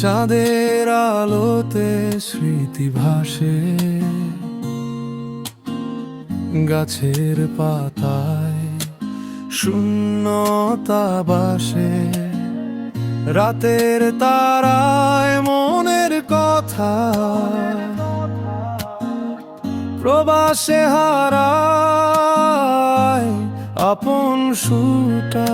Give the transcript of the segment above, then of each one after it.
চাঁদের আলোতে স্মৃতি ভাসে, গাছের পাতায় শূন্যতা বাসে। রাতের তারায় মনের কথা, প্রবাসে হারায় আপন সুটা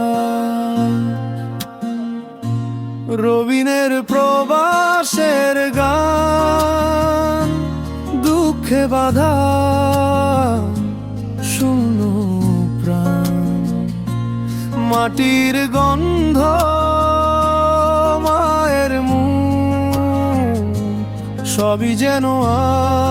রবিনের প্রবাসের গান দুঃখে বাধা শূন্য প্রাণ। মাটির গন্ধ মায়ের মু সবই যেন আজ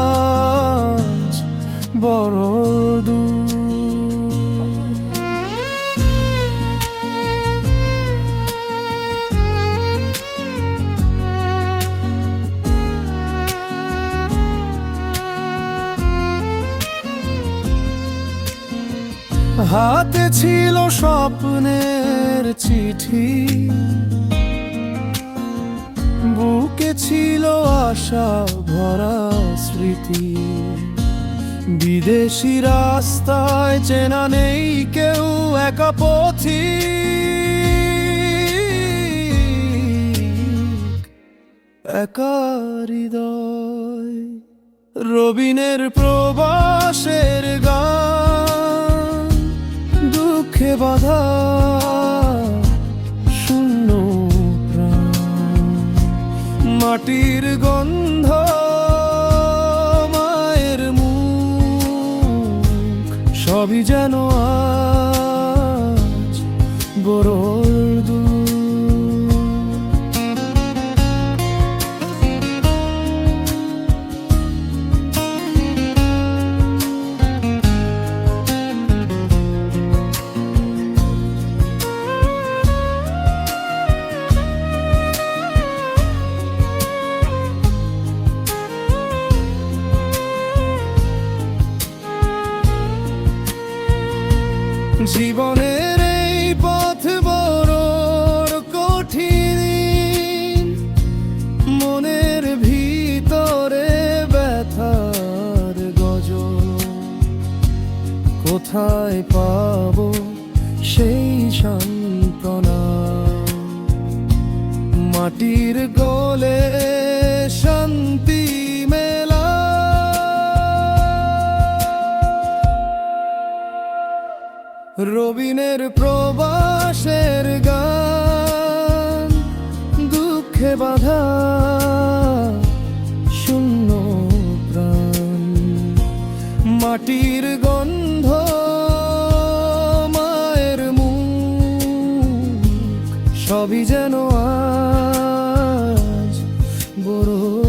হাতে ছিল স্বপ্নের চিঠি। বুকে ছিল আশা ভরা স্মৃতি। বিদেশি রাস্তায় চেনা নেই কেউ একা পথি। একা হৃদয়। রবিনের প্রবাসের গান বাধা। জীবনের এই পথ বড় কঠিন। মনের ভিতরে ব্যথার গজ কোথায় পাবো সেই সান্ত্বনা? মাটির গোলে রবিনের প্রবাসের গান, দুঃখে বাধা, শূন্য প্রাণ। মাটির গন্ধ মায়ের মুখ, সবই যেন আজ বড়